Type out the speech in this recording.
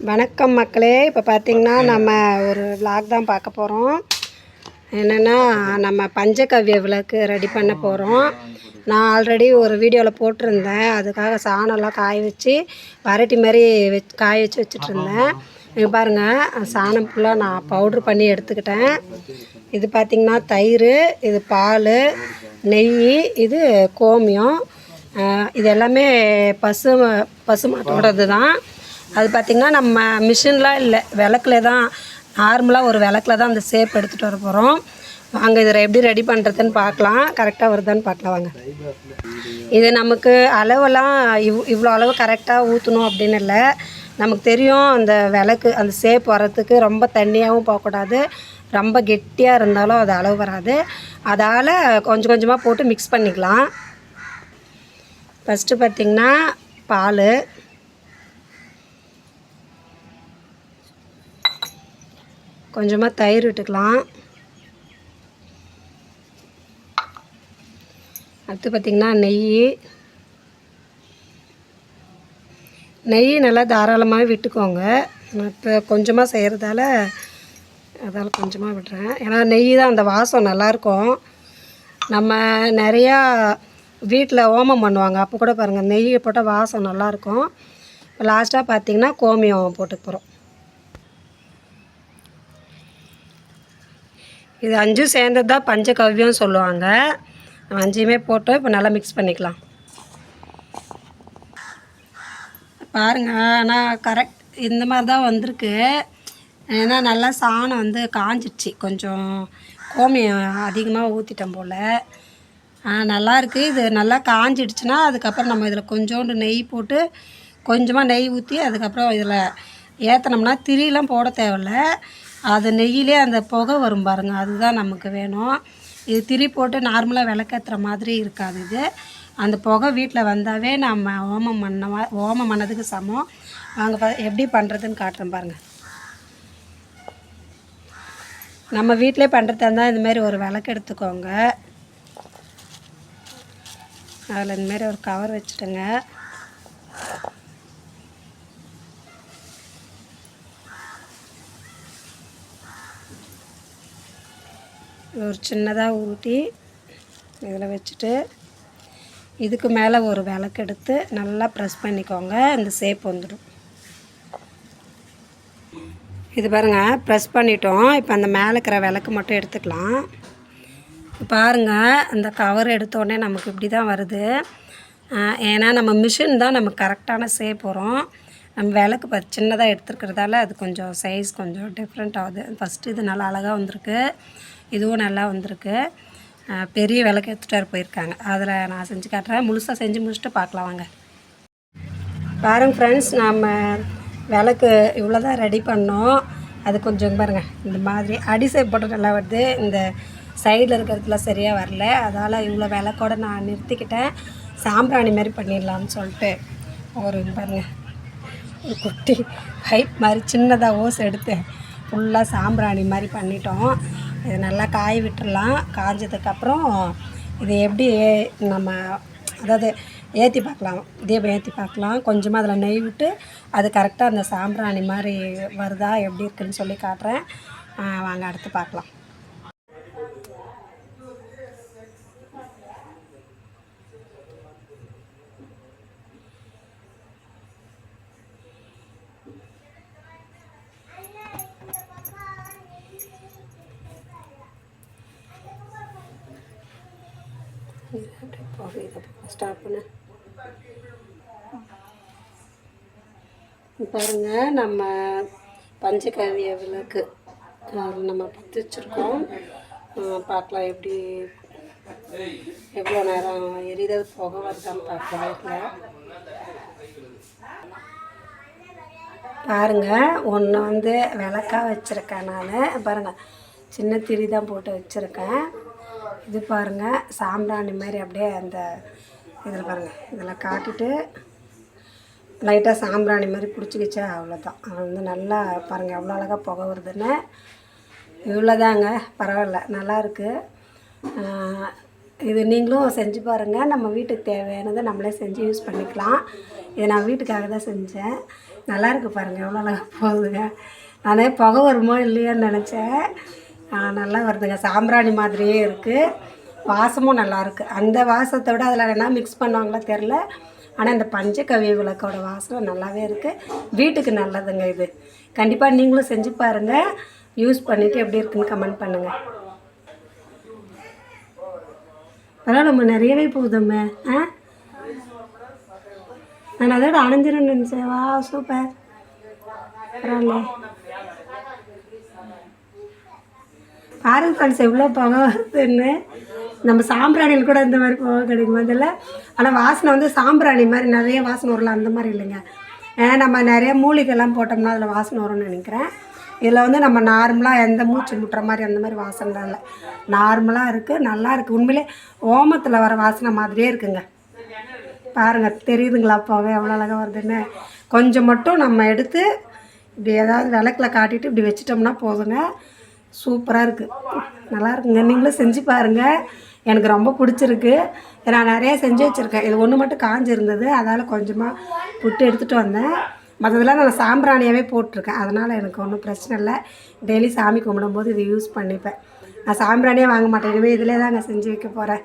வணக்கம் மக்களே. இப்போ பார்த்திங்கன்னா நம்ம ஒரு விளாக் தான் பார்க்க போகிறோம் என்னென்னா நம்ம பஞ்சகவ்ய விளக்கு ரெடி பண்ண போகிறோம் நான் ஆல்ரெடி ஒரு வீடியோவில் போட்டிருந்தேன். அதுக்காக சாணம்லாம் காய வச்சு வரட்டி மாதிரி வச் காய வச்சு வச்சுட்டு இருந்தேன் பாருங்கள் சாணம் ஃபுல்லாக நான் பவுட்ரு பண்ணி எடுத்துக்கிட்டேன். இது பார்த்திங்கன்னா தயிர் இது பால் நெய் இது கோமியம். இது எல்லாமே பசு பசு மாட்டோடது தான் அது பார்த்திங்கன்னா நம்ம மிஷின்லாம் இல்லை. விளக்குல தான் நார்மலாக ஒரு விளக்குல தான் அந்த சேப் எடுத்துகிட்டு வர போகிறோம் வாங்க இதில் எப்படி ரெடி பண்ணுறதுன்னு பார்க்கலாம். கரெக்டாக வருதான்னு பார்க்கலாம் வாங்க. இது நமக்கு அளவெல்லாம் இவ் இவ்வளோ அளவு கரெக்டாக ஊற்றணும் அப்படின்னு இல்லை. நமக்கு தெரியும் அந்த விளக்கு அந்த சேப் வரத்துக்கு ரொம்ப தண்ணியாகவும் போகக்கூடாது. ரொம்ப கெட்டியாக இருந்தாலும் அது அளவு வராது. அதால் கொஞ்சம் கொஞ்சமாக போட்டு மிக்ஸ் பண்ணிக்கலாம். ஃபஸ்ட்டு பார்த்திங்கன்னா பால். கொஞ்சமாக தயிர் விட்டுக்கலாம். அடுத்து பார்த்திங்கன்னா நெய். நெய் நல்லா தாராளமாக விட்டுக்கோங்க. நான் இப்போ கொஞ்சமாக செய்கிறதால அதால் கொஞ்சமாக விடுறேன். ஏன்னா நெய் தான் அந்த வாசம் நல்லாயிருக்கும். நம்ம நிறையா வீட்டில் ஓமம் பண்ணுவாங்க. அப்போ கூட பாருங்கள் நெய்யை போட்டால் வாசம் நல்லாயிருக்கும். லாஸ்ட்டாக பார்த்தீங்கன்னா கோமியம் போட்டுக்கு போகிறோம் இது அஞ்சும் சேர்ந்தது தான் பஞ்சகவ்யம் சொல்லுவாங்க. அஞ்சையுமே போட்டு இப்போ நல்லா மிக்ஸ் பண்ணிக்கலாம். பாருங்கள் ஆனால் கரெக்ட் இந்த மாதிரி தான் வந்திருக்கு. ஏன்னா நல்லா சாணம் வந்து காஞ்சிடுச்சு கொஞ்சம் கோமியம் அதிகமாக ஊற்றிட்டேன் போல். நல்லா இருக்குது இது நல்லா காஞ்சிடுச்சுன்னா அதுக்கப்புறம் நம்ம இதில் கொஞ்சோண்டு நெய் போட்டு கொஞ்சமாக நெய் ஊற்றி அதுக்கப்புறம் இதில் ஏற்றினோம்னா திரியெலாம் போட தேவையில்ல. அது நெய்யிலே அந்த புகை வரும் பாருங்கள் அதுதான் நமக்கு வேணும். இது திரி போட்டு நார்மலாக விளக்கேற்றுற மாதிரி இருக்காது இது. அந்த புகை வீட்டில் வந்தாவே நம்ம ஓமம் பண்ண ஓமம் பண்ணதுக்கு சமம். வாங்க எப்படி பண்ணுறதுன்னு காட்டுறேன் பாருங்கள் நம்ம வீட்டிலே பண்ணுறதா இருந்தால் இந்தமாரி ஒரு விளக்கு எடுத்துக்கோங்க. அதில் இந்தமாரி ஒரு கவர் வச்சுட்டுங்க. ஒரு சின்னதாக ஊட்டி இதில் வச்சுட்டு இதுக்கு மேலே ஒரு விளக்கு எடுத்து நல்லா ப்ரெஸ் பண்ணிக்கோங்க இந்த சேப் வந்துடும். இது பாருங்கள் ப்ரெஸ் பண்ணிட்டோம். இப்போ அந்த மேலே இருக்கிற விளக்கு மட்டும் எடுத்துக்கலாம். பாருங்கள் அந்த கவர் எடுத்தோடனே நமக்கு இப்படி தான் வருது. ஏன்னா நம்ம மிஷின் தான் நமக்கு கரெக்டான சேப் வரும். நம்ம விளக்கு ப சின்னதாக எடுத்துருக்கிறதால அது கொஞ்சம் சைஸ் கொஞ்சம் டிஃப்ரெண்ட் ஆகுது. ஃபஸ்ட்டு இது நல்லா அழகாக வந்திருக்கு. இதுவும் நல்லா வந்திருக்கு. பெரிய விளக்கு எடுத்துகிட்டு போயிருக்காங்க. அதில் நான் செஞ்சு காட்டுறேன். முழுசாக செஞ்சு முடிச்சுட்டு பார்க்கலாம் வாங்க. பாருங்க ஃப்ரெண்ட்ஸ் நம்ம விளக்கு இவ்வளோ தான் ரெடி பண்ணோம். அது கொஞ்சம் பாருங்கள் இந்த மாதிரி அடிசை போட்டு நல்லா வருது. இந்த சைடில் இருக்கிறதுலாம் சரியாக வரல. அதால் இவ்வளோ விளக்கோடு நான் நிறுத்திக்கிட்டேன். சாம்பிராணி மாதிரி பண்ணிடலாம்னு சொல்லிட்டு. ஒரு பாருங்கள் ஒரு குட்டி ஹைப் மாதிரி சின்னதாக ஓஸ் எடுத்து ஃபுல்லாக சாம்பிராணி மாதிரி பண்ணிட்டோம். இது நல்லா காய விட்டுடலாம் காஞ்சதுக்கப்புறம் இது எப்படி நம்ம அதாவது ஏற்றி பார்க்கலாம். தீபம் ஏற்றி பார்க்கலாம். கொஞ்சமாக அதில் நெய் விட்டு அது கரெக்டாக அந்த சாம்பிராணி மாதிரி வருதா எப்படி இருக்குன்னு சொல்லி காட்டுறேன். வாங்க அடுத்து பார்க்கலாம். ஸ்டார்ட் பண்ணு. பாருங்க நம்ம பஞ்சகாவிய விளக்கு. அதில் நம்ம பற்றி வச்சுருக்கோம். பார்க்கலாம் எப்படி எவ்வளோ நேரம் எரியுது புகை வருதான்னு பார்க்கலாம் வீட்டில் பாருங்க ஒன்று வந்து விளக்கா வச்சுருக்கேன் நான். பாருங்கள் சின்ன திரி தான் போட்டு வச்சுருக்கேன். இது பாருங்கள் சாம்பிராணி மாதிரி அப்படியே அந்த இதில் பாருங்கள் இதில் காட்டிட்டு லைட்டாக சாம்பிராணி மாதிரி பிடிச்சிக்கிச்சா அவ்வளோதான் அது வந்து நல்லா பாருங்கள் எவ்வளோ அழகாக புகை வருதுன்னு. இவ்வளோதாங்க பரவாயில்ல நல்லாயிருக்கு இது நீங்களும் செஞ்சு பாருங்கள் நம்ம வீட்டுக்கு தேவையானதை நம்மளே செஞ்சு யூஸ் பண்ணிக்கலாம். இதை நான் வீட்டுக்காக தான் செஞ்சேன். நல்லாயிருக்கு பாருங்கள் எவ்வளோ அழகாக போகுதுங்க. நானே புகை வருமோ இல்லையோன்னு நினச்சேன். நல்லா வருதுங்க. சாம்பிராணி மாதிரியே இருக்குது வாசமும் நல்லாயிருக்கு அந்த வாசத்தை விட அதில் என்ன மிக்ஸ் பண்ணுவாங்களோ தெரில ஆனால் இந்த பஞ்சகவிய விளக்கோட வாசனை நல்லாவே இருக்குது வீட்டுக்கு நல்லதுங்க இது. கண்டிப்பாக நீங்களும் செஞ்சு பாருங்கள் யூஸ் பண்ணிவிட்டு எப்படி இருக்குன்னு கமெண்ட் பண்ணுங்கள் பரவாயில்ல நம்ம நிறையவே போகுதுமே ஆ? நான் அதோட அணைஞ்சிரும் நினச்சேன். வா சூப்பர் பரவாயில்ல. பாருங்கள் ஃப்ரெண்ட்ஸ் எவ்வளோ புகை வருதுன்னு. நம்ம சாம்பிராணியில் கூட இந்த மாதிரி புகை கிடைக்கும்? அதில் ஆனால் வாசனை வந்து சாம்பிராணி மாதிரி நிறைய வாசனை வரலாம் அந்த மாதிரி இல்லைங்க. ஏன்னா நம்ம நிறைய மூலிகைலாம் போட்டோம்னா அதில் வாசனை வரும்னு நினைக்கிறேன். இதில் வந்து நம்ம நார்மலாக எந்த மூச்சு முட்டுற மாதிரி அந்த மாதிரி வாசனை இல்லை. நார்மலாக இருக்குது நல்லா இருக்குது உண்மையிலே ஓமத்தில் வர வாசனை மாதிரியே இருக்குங்க. பாருங்கள் தெரியுதுங்களா அப்போவே எவ்வளோ அழகாக வருதுன்னு. கொஞ்சம் மட்டும் நம்ம எடுத்து இப்படி ஏதாவது விளக்கில் காட்டிட்டு இப்படி வச்சிட்டோம்னா போதுங்க. சூப்பராக இருக்குது நல்லா இருக்குங்க. நீங்களும் செஞ்சு பாருங்கள் எனக்கு ரொம்ப பிடிச்சிருக்கு. நான் நிறையா செஞ்சு வச்சுருக்கேன். இது ஒன்று மட்டும் காஞ்சிருந்தது. அதால் கொஞ்சமாக புட்டு எடுத்துகிட்டு வந்தேன். மற்றதெல்லாம் நான் சாம்பிராணியாகவே போட்டிருக்கேன். அதனால் எனக்கு ஒன்றும் பிரச்சனை இல்லை. டெய்லி சாமி கும்பிடும்போது இதை யூஸ் பண்ணிப்பேன். நான் சாம்பிராணியே வாங்க மாட்டேன். இனிமேல் இதிலே தாங்க செஞ்சு வைக்க போகிறேன்